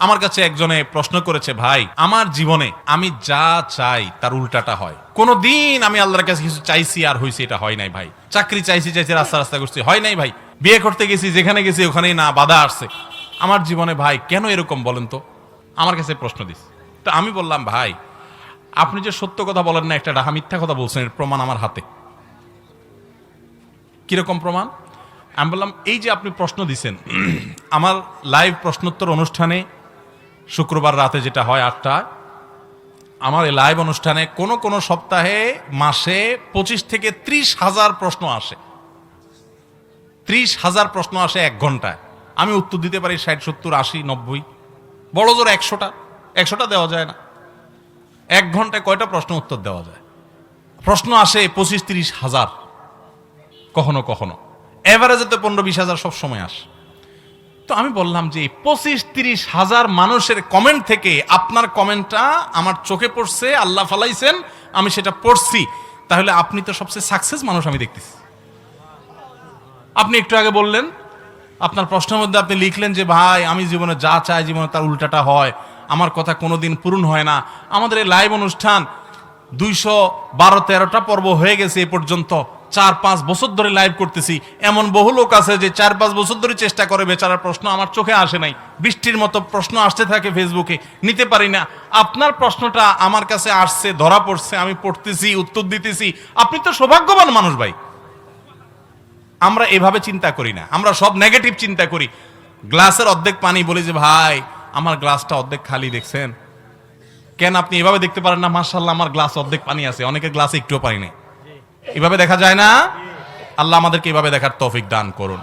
আমার কাছে একজনে প্রশ্ন করেছে, ভাই, আমার জীবনে আমি যা চাই তার উল্টাটা হয়। কোনো দিন আমি আল্লাহর কাছে কিছু চাইছি আর হয়েছে এটা হয় নাই ভাই। চাকরি চাইছি চাইছি, রাস্তা রাস্তা করছি, হয় নাই ভাই। বিয়ে করতে গেছি, যেখানে গেছি ওখানেই না, বাধা আসছে। আমার জীবনে ভাই, কেন এরকম বলেন তো? আমার কাছে প্রশ্ন দিস। তো আমি বললাম, ভাই, আপনি যে সত্য কথা বলেন না, একটা ডাহা মিথ্যা কথা বলছেন, এর প্রমাণ আমার হাতে। কীরকম প্রমাণ? আমি বললাম, এই যে আপনি প্রশ্ন দিছেন, আমার লাইভ প্রশ্নোত্তর অনুষ্ঠানে শুক্রবার রাতে যেটা হয় আটটায় আমার এই লাইভ অনুষ্ঠানে কোনো কোনো সপ্তাহে মাসে পঁচিশ থেকে ত্রিশ হাজার প্রশ্ন আসে। ত্রিশ হাজার প্রশ্ন আসে এক ঘন্টায়। আমি উত্তর দিতে পারি ষাট, সত্তর, আশি, নব্বই। বড় জোর একশোটা। একশোটা দেওয়া যায় না। এক ঘন্টায় কয়টা প্রশ্ন উত্তর দেওয়া যায়? প্রশ্ন আসে পঁচিশ, তিরিশ হাজার। কখনো কখনো। এভারেজে তো পনেরো, বিশ হাজার সব সময় আসে। তো আমি বললাম যে পঁচিশ তিরিশ হাজার মানুষের কমেন্ট থেকে আপনার কমেন্টটা আমার চোখে পড়ছে, আল্লাহ ফালাইছেন, আমি সেটা পড়ছি। তাহলে আপনি তো সবচেয়ে সাকসেস মানুষ আমি দেখতেছি। আপনি একটু আগে বললেন, আপনার প্রশ্নের মধ্যে আপনি লিখলেন যে, ভাই, আমি জীবনে যা চাই জীবনে তার উল্টাটা হয়। আমার কথা কোনোদিন পূরণ হয় না। আমাদের এই লাইভ অনুষ্ঠান দুইশো বারো তেরোটা পর্ব হয়ে গেছে এ পর্যন্ত। চার পাঁচ বছর ধরে লাইভ করতেছি। এমন বহু লোক আছে যে চার পাঁচ বছর ধরে চেষ্টা করে বেচারার প্রশ্ন আমার চোখে আসে নাই। বৃষ্টির মতো প্রশ্ন আসতে থাকে ফেসবুকে নিতে পারি না। আপনার প্রশ্নটা আমার কাছে আসছে, ধরা পড়ছে, আমি পড়তেছি, উত্তর দিতেছি। আপনি তো সৌভাগ্যবান মানুষ ভাই। আমরা এভাবে চিন্তা করি না। আমরা সব নেগেটিভ চিন্তা করি। গ্লাসের অর্ধেক পানি বলি যে, ভাই, আমার গ্লাসটা অর্ধেক খালি দেখছেন? কেন আপনি এভাবে দেখতে পারেন না? মার্শাল্লাহ আমার গ্লাস অর্ধেক পানি আছে। অনেকের গ্লাসে একটুও পানি নেই। এভাবে দেখা যায় না? আল্লাহ আমাদেরকে এভাবে দেখার তৌফিক দান করুন।